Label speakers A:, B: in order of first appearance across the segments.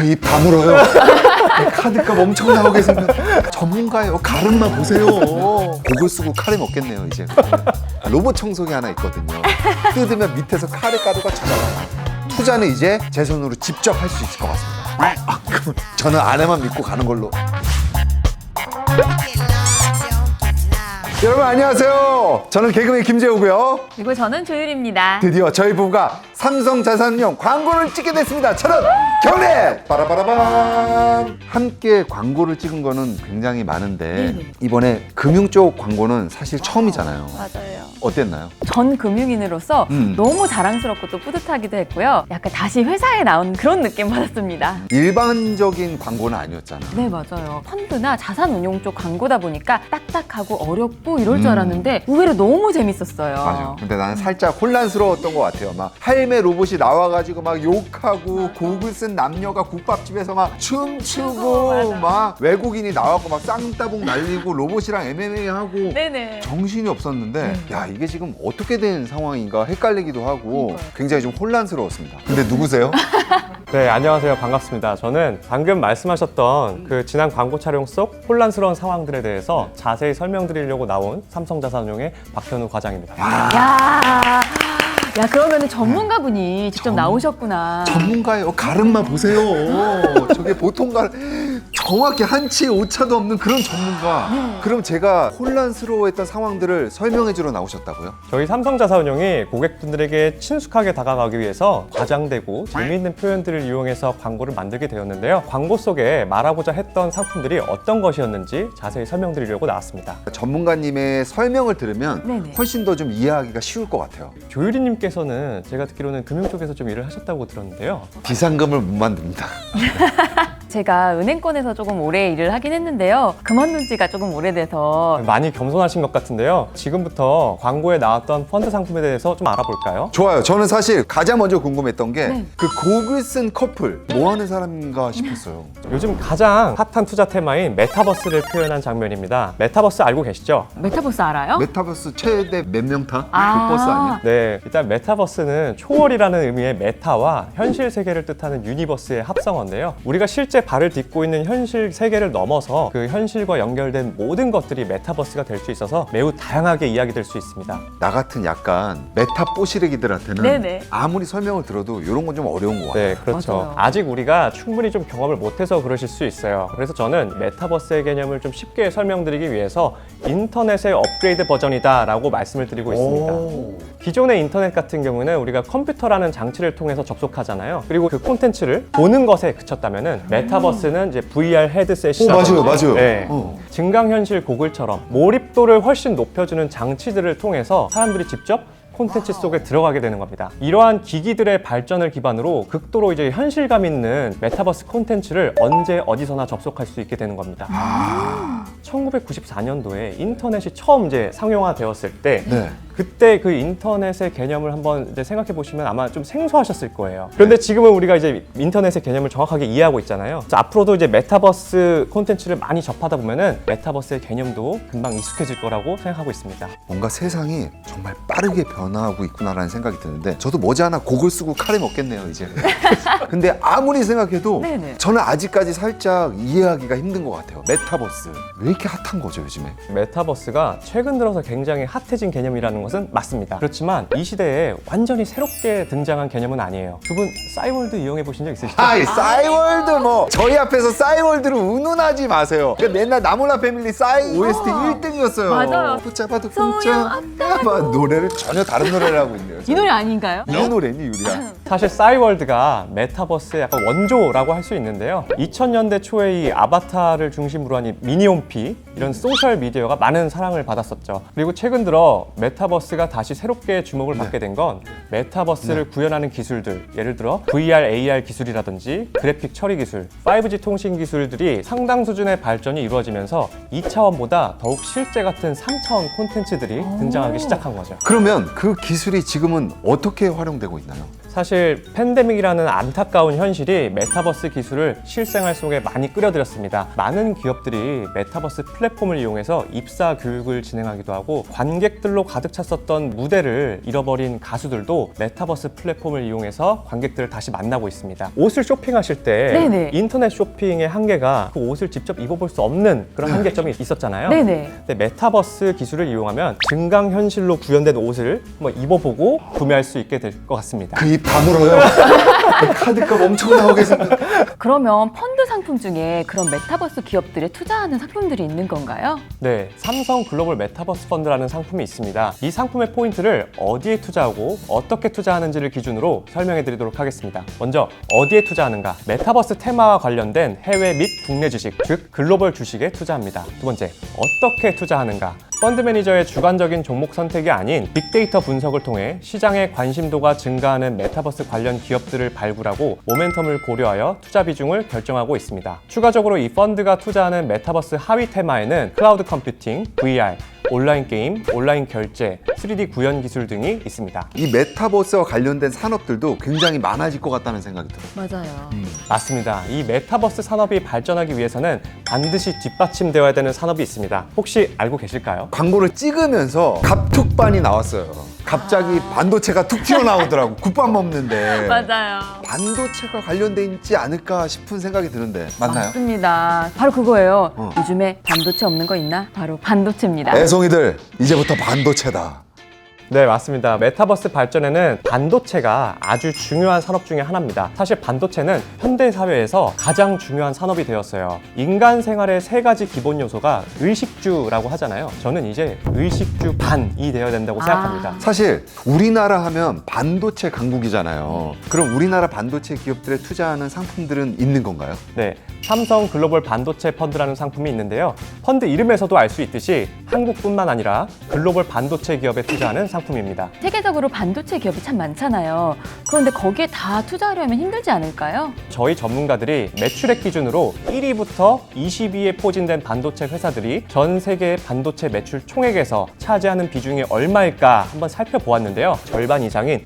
A: 그 입 다물어요. 카드값 엄청 나오게 생겨. 전문가예요. 가름만 보세요. 곡을 쓰고 카레 먹겠네요 이제. 로봇 청소기 하나 있거든요. 뜯으면 밑에서 카레 가루가 쳐나가요. 투자는 이제 제 손으로 직접 할 수 있을 것 같습니다. 아, 저는 아내만 믿고 가는 걸로. 여러분 안녕하세요. 저는 개그맨 김재우고요.
B: 그리고 저는 조율입니다.
A: 드디어 저희 부부가 삼성 자산용 광고를 찍게 됐습니다. 저는 경례 빠라바라밤 함께 광고를 찍은 거는 굉장히 많은데
B: 네네.
A: 이번에 금융 쪽 광고는 사실 처음이잖아요.
B: 맞아요.
A: 어땠나요?
B: 전 금융인으로서
A: 음.
B: 너무 자랑스럽고 또 뿌듯하기도 했고요. 약간 다시 회사에 나온 그런 느낌 받았습니다.
A: 일반적인 광고는 아니었잖아.
B: 네, 맞아요. 펀드나 자산 운용 쪽 광고다 보니까 딱딱하고 어렵고 이럴
A: 음.
B: 줄 알았는데 의외로 너무 재밌었어요.
A: 맞아. 근데 나는 살짝 혼란스러웠던 것 같아요. 막 할매 로봇이 나와가지고 막 욕하고 곡을 쓴 남녀가 국밥집에서 막 춤추고. 막 외국인이 나와고 막 쌍따봉 날리고 로봇이랑 MMA 하고
B: 네네.
A: 정신이 없었는데
B: 네.
A: 야 이게 지금 어떻게 된 상황인가 헷갈리기도 하고. 굉장히 좀 혼란스러웠습니다. 근데 누구세요?
C: 네, 안녕하세요. 반갑습니다. 저는 방금 말씀하셨던 그 지난 광고 촬영 속 혼란스러운 상황들에 대해서 자세히 설명드리려고 나온 삼성자산운용의 박현우 과장입니다.
B: 야, 야 그러면 은 전문가분이 직접
A: 전-
B: 나오셨구나.
A: 전문가예요. 가름만 보세요. 저게 보통 가 정확히 한치 오차도 없는 그런 전문가. 그럼 제가 혼란스러워했던 상황들을 설명해주러 나오셨다고요?
C: 저희 삼성자산운용이 고객분들에게 친숙하게 다가가기 위해서 과장되고 재미있는 표현들을 이용해서 광고를 만들게 되었는데요. 광고 속에 말하고자 했던 상품들이 어떤 것이었는지 자세히 설명드리려고 나왔습니다.
A: 전문가님의 설명을 들으면
B: 네네.
A: 훨씬 더 좀 이해하기가 쉬울 것 같아요.
C: 조유리님께서는 제가 듣기로는 금융 쪽에서 좀 일을 하셨다고 들었는데요.
A: 비상금을 못 만듭니다.
B: 제가 은행권에서 조금 오래 일을 하긴 했는데요. 그만둔 지가 조금 오래돼서
C: 많이 겸손하신 것 같은데요. 지금부터 광고에 나왔던 펀드 상품에 대해서 좀 알아볼까요?
A: 좋아요. 저는 사실 가장 먼저 궁금했던 게
B: 네.
A: 그 곡을 쓴 커플 뭐 하는 사람인가 싶었어요.
C: 요즘 가장 핫한 투자 테마인 메타버스를 표현한 장면입니다. 메타버스 알고 계시죠?
B: 메타버스 알아요?
A: 메타버스 최대 몇 명 타?
B: 아.
A: 그 버스 아니야?
C: 네, 일단 메타버스는 초월이라는 의미의 메타와 현실 세계를 뜻하는 유니버스의 합성어인데요. 우리가 실제 발을 딛고 있는 현실 세계를 넘어서 그 현실과 연결된 모든 것들이 메타버스가 될 수 있어서 매우 다양하게 이야기될 수 있습니다.
A: 나 같은 약간 메타 뽀시래기들한테는
B: 네네.
A: 아무리 설명을 들어도 이런 건 좀 어려운 것 같아요.
C: 네, 그렇죠.
B: 맞아요.
C: 아직 우리가 충분히 좀 경험을 못해서 그러실 수 있어요. 그래서 저는 메타버스의 개념을 좀 쉽게 설명드리기 위해서 인터넷의 업그레이드 버전이다라고 말씀을 드리고 있습니다.
A: 오.
C: 기존의 인터넷 같은 경우는 우리가 컴퓨터라는 장치를 통해서 접속하잖아요. 그리고 그 콘텐츠를 보는 것에 그쳤다면은 메타버스는 이제 VR 헤드셋이
A: 오, 맞아요, 맞아요.
C: 네.
A: 어.
C: 증강현실 고글처럼 몰입도를 훨씬 높여주는 장치들을 통해서 사람들이 직접 콘텐츠 속에 들어가게 되는 겁니다. 이러한 기기들의 발전을 기반으로 극도로 이제 현실감 있는 메타버스 콘텐츠를 언제 어디서나 접속할 수 있게 되는 겁니다.
A: 아.
C: 1994년도에 인터넷이 처음 이제 상용화되었을 때
A: 네.
C: 그때 그 인터넷의 개념을 한번 이제 생각해 보시면 아마 좀 생소하셨을 거예요. 그런데 지금은 우리가 이제 인터넷의 개념을 정확하게 이해하고 있잖아요. 그래서 앞으로도 이제 메타버스 콘텐츠를 많이 접하다 보면은 메타버스의 개념도 금방 익숙해질 거라고 생각하고 있습니다.
A: 뭔가 세상이 정말 빠르게 변 화하고 있구나라는 생각이 드는데 저도 머지않아 곡을 쓰고 카레 먹겠네요 이제. 근데 아무리 생각해도
B: 네네.
A: 저는 아직까지 살짝 이해하기가 힘든 것 같아요. 메타버스 왜 이렇게 핫한 거죠 요즘에?
C: 메타버스가 최근 들어서 굉장히 핫해진 개념이라는 것은 맞습니다. 그렇지만 이 시대에 완전히 새롭게 등장한 개념은 아니에요. 두 분 싸이월드 이용해 보신 적 있으시죠?
A: 아 이 싸이월드 뭐 저희 앞에서 싸이월드를 운운하지 마세요. 그 맨날 나몰라 패밀리 싸이 OST 1등이었어요.
B: 맞아요.
A: 붙잡아도. 막 노래를 전혀 다른 노래를 하고 있네요.
B: 이 노래 아닌가요?
A: 이 노래니 유리야.
C: 사실 싸이월드가 메타버스의 약간 원조라고 할 수 있는데요. 2000년대 초에 이 아바타를 중심으로 한 이 미니홈피 이런 소셜 미디어가 많은 사랑을 받았었죠. 그리고 최근 들어 메타버스가 다시 새롭게 주목을 받게 된 건 메타버스를 구현하는 기술들, 예를 들어 VR, AR 기술이라든지 그래픽 처리 기술, 5G 통신 기술들이 상당 수준의 발전이 이루어지면서 2차원보다 더욱 실제 같은 3차원 콘텐츠들이 등장하기 시작한 거죠.
A: 그러면 그 기술이 지금은 어떻게 활용되고 있나요?
C: 사실 팬데믹이라는 안타까운 현실이 메타버스 기술을 실생활 속에 많이 끌어들였습니다. 많은 기업들이 메타버스 플랫폼을 이용해서 입사 교육을 진행하기도 하고 관객들로 가득 찼었던 무대를 잃어버린 가수들도 메타버스 플랫폼을 이용해서 관객들을 다시 만나고 있습니다. 옷을 쇼핑하실 때
B: 네네.
C: 인터넷 쇼핑의 한계가 그 옷을 직접 입어볼 수 없는 그런 한계점이 있었잖아요.
B: 네네.
C: 근데 메타버스 기술을 이용하면 증강 현실로 구현된 옷을 한번 입어보고 구매할 수 있게 될 것 같습니다.
A: 그입 다물어요. 카드값 엄청 나오게 생겼.
B: 그러면 펀드 상품 중에 그런 메타버스 기업들에 투자하는 상품들이 있는 건가요?
C: 네, 삼성 글로벌 메타버스 펀드라는 상품이 있습니다. 이 상품의 포인트를 어디에 투자하고 어떻게 투자하는지를 기준으로 설명해 드리도록 하겠습니다. 먼저 어디에 투자하는가? 메타버스 테마와 관련된 해외 및 국내 주식, 즉 글로벌 주식에 투자합니다. 두 번째, 어떻게 투자하는가? 펀드 매니저의 주관적인 종목 선택이 아닌 빅데이터 분석을 통해 시장의 관심도가 증가하는 메타버스 관련 기업들을 발굴하고 모멘텀을 고려하여 투자 비중을 결정하고 있습니다. 추가적으로 이 펀드가 투자하는 메타버스 하위 테마에는 클라우드 컴퓨팅, VR, 온라인 게임, 온라인 결제, 3D 구현 기술 등이 있습니다.
A: 이 메타버스와 관련된 산업들도 굉장히 많아질 것 같다는 생각이 들어요.
B: 맞아요.
C: 맞습니다. 이 메타버스 산업이 발전하기 위해서는 반드시 뒷받침되어야 되는 산업이 있습니다. 혹시 알고 계실까요?
A: 광고를 찍으면서 갑툭반이 나왔어요. 갑자기 반도체가 툭 튀어나오더라고. 국밥 먹는데.
B: 맞아요.
A: 반도체가 관련돼 있지 않을까 싶은 생각이 드는데 맞나요?
B: 맞습니다. 바로 그거예요.
A: 어.
B: 요즘에 반도체 없는 거 있나? 바로 반도체입니다.
A: 애송이들 이제부터 반도체다.
C: 네, 맞습니다. 메타버스 발전에는 반도체가 아주 중요한 산업 중에 하나입니다. 사실 반도체는 현대 사회에서 가장 중요한 산업이 되었어요. 인간 생활의 세 가지 기본 요소가 의식주라고 하잖아요. 저는 이제 의식주 반이 되어야 된다고
B: 아.
C: 생각합니다.
A: 사실 우리나라 하면 반도체 강국이잖아요. 그럼 우리나라 반도체 기업들에 투자하는 상품들은 있는 건가요?
C: 네, 삼성 글로벌 반도체 펀드라는 상품이 있는데요. 펀드 이름에서도 알 수 있듯이 한국뿐만 아니라 글로벌 반도체 기업에 투자하는 상품 입니다.
B: 세계적으로 반도체 기업이 참 많잖아요. 그런데 거기에 다 투자하려면 힘들지 않을까요?
C: 저희 전문가들이 매출액 기준으로 1위부터 20위에 포진된 반도체 회사들이 전 세계 반도체 매출 총액에서 차지하는 비중이 얼마일까 한번 살펴보았는데요. 절반 이상인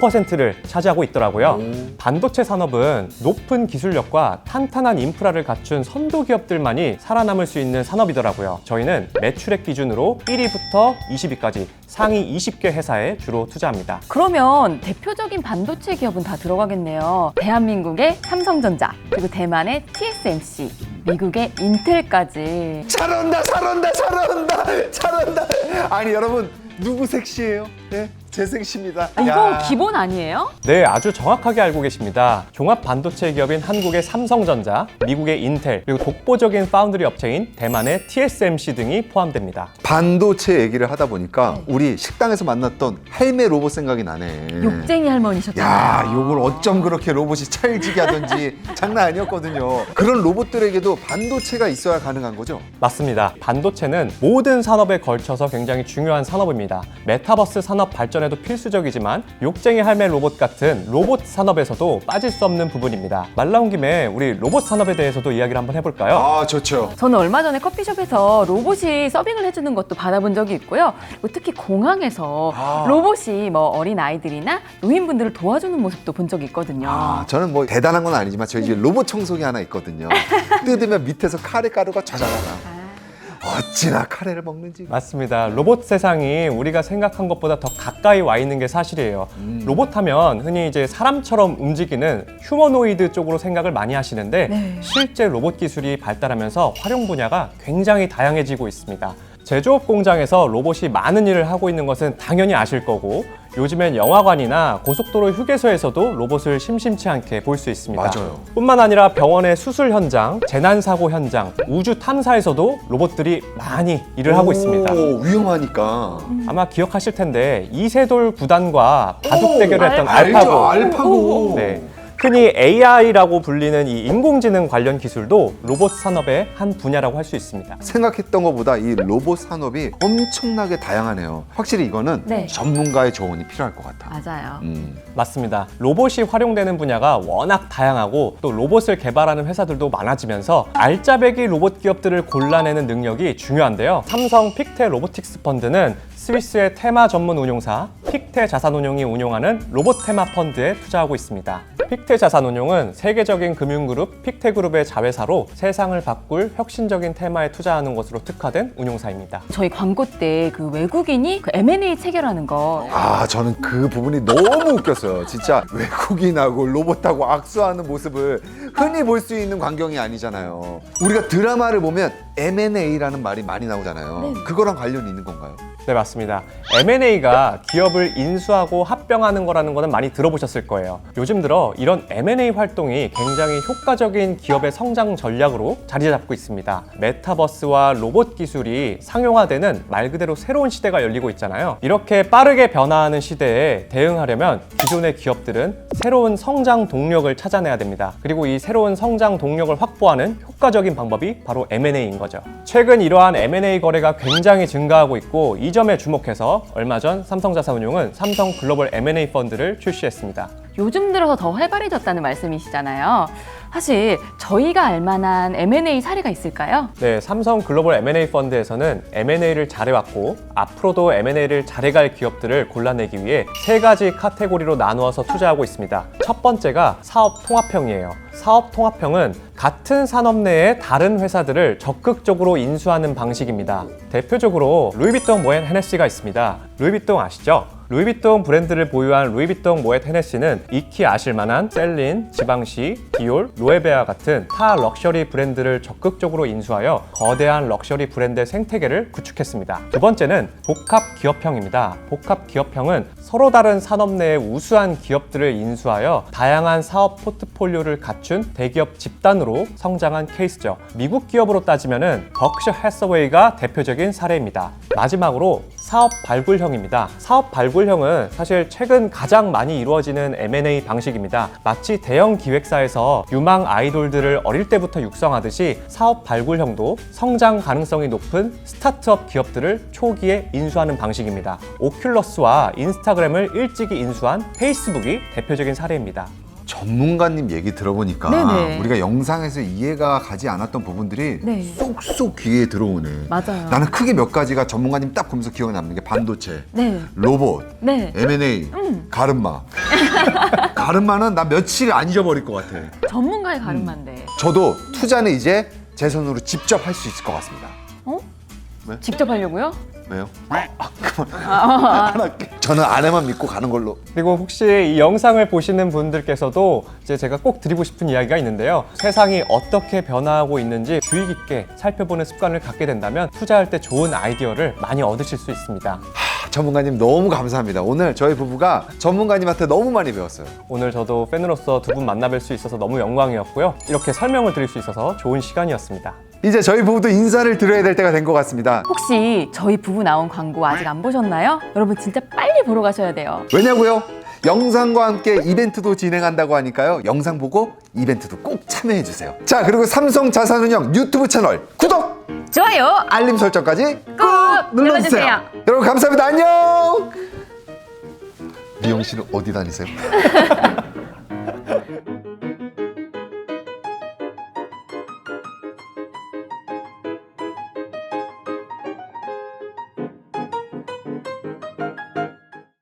C: 55%를 차지하고 있더라고요. 반도체 산업은 높은 기술력과 탄탄한 인프라를 갖춘 선도 기업들만이 살아남을 수 있는 산업이더라고요. 저희는 매출액 기준으로 1위부터 20위까지 상위 20개 회사에 주로 투자합니다.
B: 그러면 대표적인 반도체 기업은 다 들어가겠네요. 대한민국의 삼성전자, 그리고 대만의 TSMC, 미국의 인텔까지.
A: 잘한다, 잘한다, 잘한다, 잘한다. 아니 여러분 누구 섹시해요? 네, 제 섹시입니다.
B: 아, 이거
A: 야.
B: 기본 아니에요?
C: 네, 아주 정확하게 알고 계십니다. 종합 반도체 기업인 한국의 삼성전자, 미국의 인텔, 그리고 독보적인 파운드리 업체인 대만의 TSMC 등이 포함됩니다.
A: 반도체 얘기를 하다 보니까 우리 식당에서 만났던 할매 로봇 생각이 나네.
B: 욕쟁이 할머니셨잖아요.
A: 야, 요걸 어쩜 그렇게 로봇이 찰지게 하던지 장난 아니었거든요. 그런 로봇들에게도 반도체가 있어야 가능한 거죠?
C: 맞습니다. 반도체는 모든 산업에 걸쳐서 굉장히 중요한 산업입니다. 메타버스 산업 발전 에도 필수적이지만 욕쟁이 할매 로봇 같은 로봇 산업에서도 빠질 수 없는 부분입니다. 말 나온 김에 우리 로봇 산업에 대해서도 이야기를 한번 해볼까요?
A: 아, 좋죠.
B: 저는 얼마 전에 커피숍에서 로봇이 서빙을 해주는 것도 받아본 적이 있고요. 그리고 특히 공항에서
A: 아.
B: 로봇이 뭐 어린 아이들이나 노인분들을 도와주는 모습도 본 적이 있거든요.
A: 아, 저는 뭐 대단한 건 아니지만 저희 집에 로봇 청소기 하나 있거든요. 뜯으면 밑에서 카레 가루가 좌자라나. 어찌나 카레를 먹는지.
C: 맞습니다. 로봇 세상이 우리가 생각한 것보다 더 가까이 와 있는 게 사실이에요.
A: 음.
C: 로봇 하면 흔히 이제 사람처럼 움직이는 휴머노이드 쪽으로 생각을 많이 하시는데
B: 네.
C: 실제 로봇 기술이 발달하면서 활용 분야가 굉장히 다양해지고 있습니다. 제조업 공장에서 로봇이 많은 일을 하고 있는 것은 당연히 아실 거고 요즘엔 영화관이나 고속도로 휴게소에서도 로봇을 심심치 않게 볼 수 있습니다.
A: 맞아요.
C: 뿐만 아니라 병원의 수술 현장, 재난 사고 현장, 우주 탐사에서도 로봇들이 많이 일을 하고 있습니다.
A: 오, 위험하니까.
C: 아마 기억하실 텐데 이세돌 구단과 바둑
A: 오,
C: 대결을 했던
B: 알파고.
C: 알파고.
A: 알파고.
C: 네. 흔히 AI라고 불리는 이 인공지능 관련 기술도 로봇 산업의 한 분야라고 할 수 있습니다.
A: 생각했던 것보다 이 로봇 산업이 엄청나게 다양하네요. 확실히 이거는
B: 네.
A: 전문가의 조언이 필요할 것 같아.
B: 맞아요.
A: 음.
C: 맞습니다. 로봇이 활용되는 분야가 워낙 다양하고 또 로봇을 개발하는 회사들도 많아지면서 알짜배기 로봇 기업들을 골라내는 능력이 중요한데요. 삼성 픽테 로보틱스 펀드는 스위스의 테마 전문 운용사 픽테 자산운용이 운용하는 로봇 테마 펀드에 투자하고 있습니다. 픽테 자산운용은 세계적인 금융그룹 픽테그룹의 자회사로 세상을 바꿀 혁신적인 테마에 투자하는 것으로 특화된 운용사입니다.
B: 저희 광고 때 그 외국인이 그 M&A 체결하는 거
A: 아 저는 그 부분이 너무 웃겼어요. 진짜 외국인하고 로봇하고 악수하는 모습을 흔히 볼 수 있는 광경이 아니잖아요. 우리가 드라마를 보면 M&A라는 말이 많이 나오잖아요.
B: 네.
A: 그거랑 관련이 있는 건가요?
C: 네, 맞습니다. M&A가 기업을 인수하고 합병하는 거라는 거는 많이 들어보셨을 거예요. 요즘 들어 이런 M&A 활동이 굉장히 효과적인 기업의 성장 전략으로 자리 잡고 있습니다. 메타버스와 로봇 기술이 상용화되는 말 그대로 새로운 시대가 열리고 있잖아요. 이렇게 빠르게 변화하는 시대에 대응하려면 기존의 기업들은 새로운 성장 동력을 찾아내야 됩니다. 그리고 이 새로운 성장 동력을 확보하는 효과적인 방법이 바로 M&A인 거죠. 최근 이러한 M&A 거래가 굉장히 증가하고 있고 이 점에 주목해서 얼마 전 삼성자산운용 은 삼성 글로벌 M&A 펀드를 출시했습니다.
B: 요즘 들어서 더 활발해졌다는 말씀이시잖아요. 사실 저희가 알만한 M&A 사례가 있을까요?
C: 네, 삼성 글로벌 M&A 펀드에서는 M&A를 잘해왔고 앞으로도 M&A를 잘해갈 기업들을 골라내기 위해 세 가지 카테고리로 나누어서 투자하고 있습니다. 첫 번째가 사업 통합형이에요. 사업 통합형은 같은 산업 내의 다른 회사들을 적극적으로 인수하는 방식입니다. 대표적으로 루이비통 모앤 헤네시가 있습니다. 루이비통 아시죠? 루이비통 브랜드를 보유한 루이비통 모엣 헤네시는 익히 아실만한 셀린, 지방시, 디올, 로에베아 같은 타 럭셔리 브랜드를 적극적으로 인수하여 거대한 럭셔리 브랜드의 생태계를 구축했습니다. 두 번째는 복합 기업형입니다. 복합 기업형은 서로 다른 산업 내의 우수한 기업들을 인수하여 다양한 사업 포트폴리오를 갖춘 대기업 집단으로 성장한 케이스죠. 미국 기업으로 따지면은 버크셔 해서웨이가 대표적인 사례입니다. 마지막으로 사업 발굴형입니다. 사업 발굴형은 사실 최근 가장 많이 이루어지는 M&A 방식입니다. 마치 대형 기획사에서 유망 아이돌들을 어릴 때부터 육성하듯이 사업 발굴형도 성장 가능성이 높은 스타트업 기업들을 초기에 인수하는 방식입니다. 오큘러스와 인스타그램을 일찍이 인수한 페이스북이 대표적인 사례입니다.
A: 전문가님 얘기 들어보니까
B: 네네.
A: 우리가 영상에서 이해가 가지 않았던 부분들이
B: 네.
A: 쏙쏙 귀에 들어오네.
B: 맞아요.
A: 나는 크게 몇 가지가 전문가님 딱 보면서 기억에 남는 게 반도체,
B: 네.
A: 로봇,
B: 네.
A: M&A,
B: 음.
A: 가르마. 가르마는 나 며칠 안 잊어버릴 것 같아.
B: 전문가의 가르마인데.
A: 저도 투자는 이제 제 손으로 직접 할 수 있을 것 같습니다.
B: 어?
A: 네?
B: 직접 하려고요?
A: 왜요? 아, 그만. 안 할게. 저는 아내만 믿고 가는 걸로.
C: 그리고 혹시 이 영상을 보시는 분들께서도 이제 제가 꼭 드리고 싶은 이야기가 있는데요. 세상이 어떻게 변화하고 있는지 주의 깊게 살펴보는 습관을 갖게 된다면 투자할 때 좋은 아이디어를 많이 얻으실 수 있습니다.
A: 하, 전문가님 너무 감사합니다. 오늘 저희 부부가 전문가님한테 너무 많이 배웠어요.
C: 오늘 저도 팬으로서 두 분 만나뵐 수 있어서 너무 영광이었고요. 이렇게 설명을 드릴 수 있어서 좋은 시간이었습니다.
A: 이제 저희 부부도 인사를 드려야 될 때가 된 것 같습니다.
B: 혹시 저희 부부 나온 광고 아직 안 보셨나요? 여러분 진짜 빨리 보러 가셔야 돼요.
A: 왜냐고요? 영상과 함께 이벤트도 진행한다고 하니까요. 영상 보고 이벤트도 꼭 참여해 주세요. 자, 그리고 삼성 자산운용 유튜브 채널 구독,
B: 좋아요.
A: 알림 설정까지
B: 꾹 눌러주세요.
A: 여러분 감사합니다. 안녕. 미영 씨는 어디 다니세요?